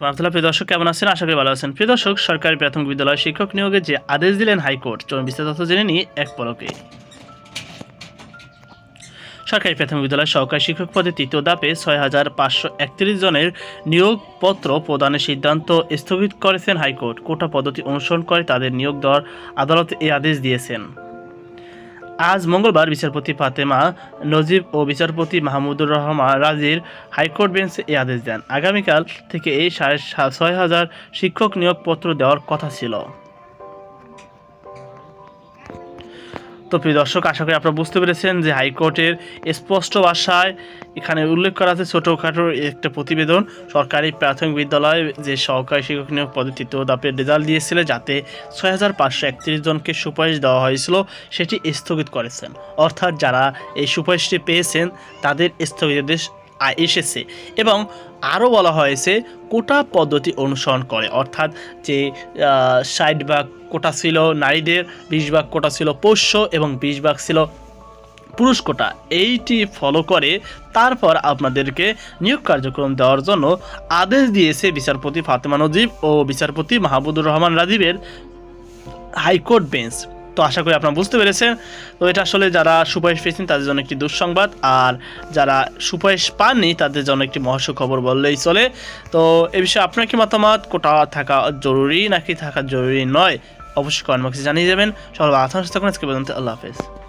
আবদুল্লাহ প্রিয় দর্শক, কেমন আছেন? আশা করি ভালো আছেন। প্রিয় দর্শক, সরকারি প্রাথমিক বিদ্যালয় শিক্ষক নিয়োগে যে আদেশ দিলেন হাইকোর্ট চলুন বিস্তারিত জেনে নিই এক পলকে। সরকারি প্রাথমিক বিদ্যালয় সহকারী শিক্ষক পদে তৃতীয় ধাপে ছয় হাজার পাঁচশো একত্রিশ জনের নিয়োগপত্র প্রদানের সিদ্ধান্ত স্থগিত করেছেন হাইকোর্ট। কোটা পদ্ধতি অনুসরণ করে তাদের নিয়োগ দেওয়ার আদালত এই আদেশ দিয়েছেন। আজ মঙ্গলবার বিচারপতি ফাতেমা নজিব ও বিচারপতি মাহমুদুর রহমান রাজির হাইকোর্ট বেঞ্চে এই আদেশ দেন। আগামীকাল থেকে এই সাড়ে ছয় হাজার শিক্ষক নিয়োগপত্র দেওয়ার কথা ছিল। তো প্রিয় দর্শক, আশা করি আপনারা বুঝতে পেরেছেন যে হাইকোর্টের স্পষ্ট ভাষায় এখানে উল্লেখ করা আছে ছোটোখাটো একটা প্রতিবেদন। সরকারি প্রাথমিক বিদ্যালয়ে যে সহকারী শিক্ষক নিয়োগ পদ্ধতি তৃতীয় দাপের রেজাল্ট দিয়েছিল, যাতে ছয় হাজার পাঁচশো একত্রিশ জনকে সুপারিশ দেওয়া হয়েছিল, সেটি স্থগিত করেছেন। অর্থাৎ যারা এই সুপারিশটি পেয়েছেন, তাদের স্থগিতাদেশ এসেছে। এবং আরও বলা হয়েছে, কোটা পদ্ধতি অনুসরণ করে। অর্থাৎ যে ষাট ভাগ কোটা ছিল নারীদের, বিশ ভাগ কোটা ছিল পোষ্য এবং বিশ ভাগ ছিল পুরুষ কোটা। এইটি ফলো করে তারপর আপনাদেরকে নিয়োগ কার্যক্রম দেওয়ার জন্য আদেশ দিয়েছে বিচারপতি ফাতেমা নজিব ও বিচারপতি মাহবুদুর রহমান রাজীবের হাইকোর্ট বেঞ্চ। তো আশা করি আপনারা বুঝতে পেরেছেন। তো এটা আসলে যারা সুপারিশ পেয়েছেন, তাদের জন্য একটি দুঃসংবাদ। আর যারা সুপারিশ পাননি, তাদের জন্য একটি মহাস্য খবর বললেই চলে। তো এ বিষয়ে আপনার কি মতামত? কোটা থাকা জরুরি নাকি থাকা জরুরি নয়? অবশ্যই কমেন্ট বক্সে জানিয়ে যাবেন। সকল আথান আজকে পর্যন্ত আল্লাহ হাফেজ।